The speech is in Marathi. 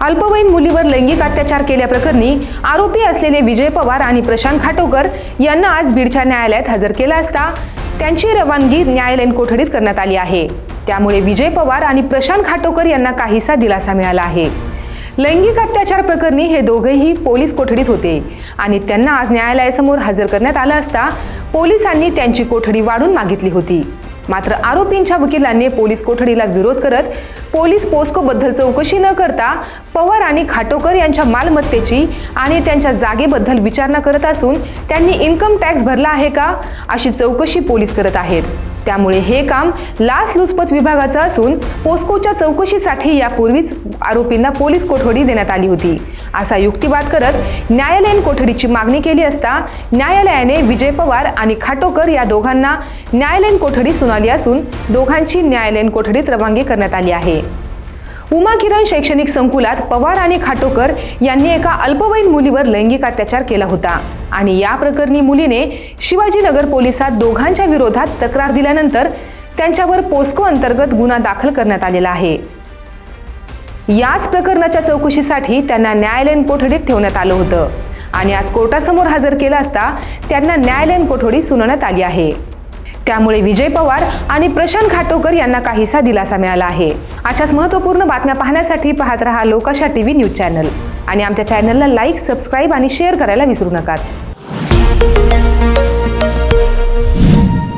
अल्पवयीन मुलीवर लैंगिक अत्याचार केल्याप्रकरणी आरोपी असलेले विजय पवार आणि प्रशांत खाटोकर यांना आज बीडच्या न्यायालयात हजर केला असता त्यांची रवानगी न्यायालयीन कोठडीत करण्यात आली आहे. त्यामुळे विजय पवार आणि प्रशांत खाटोकर यांना काहीसा दिलासा मिळाला आहे. लैंगिक अत्याचार प्रकरणी हे दोघेही पोलीस कोठडीत होते आणि त्यांना आज न्यायालयासमोर हजर करण्यात आलं असता पोलिसांनी त्यांची कोठडी वाढून मागितली होती. मात्र आरोपींच्या वकिलांनी पोलीस कोठडीला विरोध करत पोलीस पोस्कोबद्दल चौकशी न करता पवार आणि खाटोकर यांच्या मालमत्तेची आणि त्यांच्या जागेबद्दल विचारणा करत असून त्यांनी इन्कम टॅक्स भरला आहे का अशी चौकशी पोलीस करत आहेत. त्यामुळे हे काम लाचलुचपत विभागाचं असून पोस्कोच्या चौकशीसाठी यापूर्वीच आरोपींना पोलीस कोठडी देण्यात आली होती. असा युक्तिवाद करत न्यायालयीन कोठडीची मागणी केली असता न्यायालयाने विजय पवार आणि खाटोकर या दोघांना न्यायालयीन कोठडी सुनावली असून दोघांची न्यायालयीन कोठडीत रवानगी करण्यात आली आहे. उमा किरण शैक्षणिक संकुलात पवार आणि खाटोकर यांनी एका अल्पवयीन मुलीवर लैंगिक अत्याचार केला होता आणि या प्रकरणी मुलीने शिवाजीनगर पोलिसात दोघांच्या विरोधात तक्रार दिल्यानंतर त्यांच्यावर पोस्को अंतर्गत गुन्हा दाखल करण्यात आलेला आहे. याच प्रकरणाच्या चौकशीसाठी त्यांना न्यायालयीन कोठडीत ठेवण्यात आलं होतं. आणि आज कोर्टासमोर हजर केलं असता त्यांना न्यायालयीन कोठडी सुनावण्यात आली आहे. त्यामुळे विजय पवार आणि प्रशांत घाटोकर यांना काहीसा दिलासा मिळाला आहे. अशाच महत्त्वपूर्ण बातम्या पाहण्यासाठी पाहत रहा लोकाशा टीव्ही न्यूज चॅनल. आणि आमच्या चॅनलला लाईक सबस्क्राईब आणि शेअर करायला विसरू नका.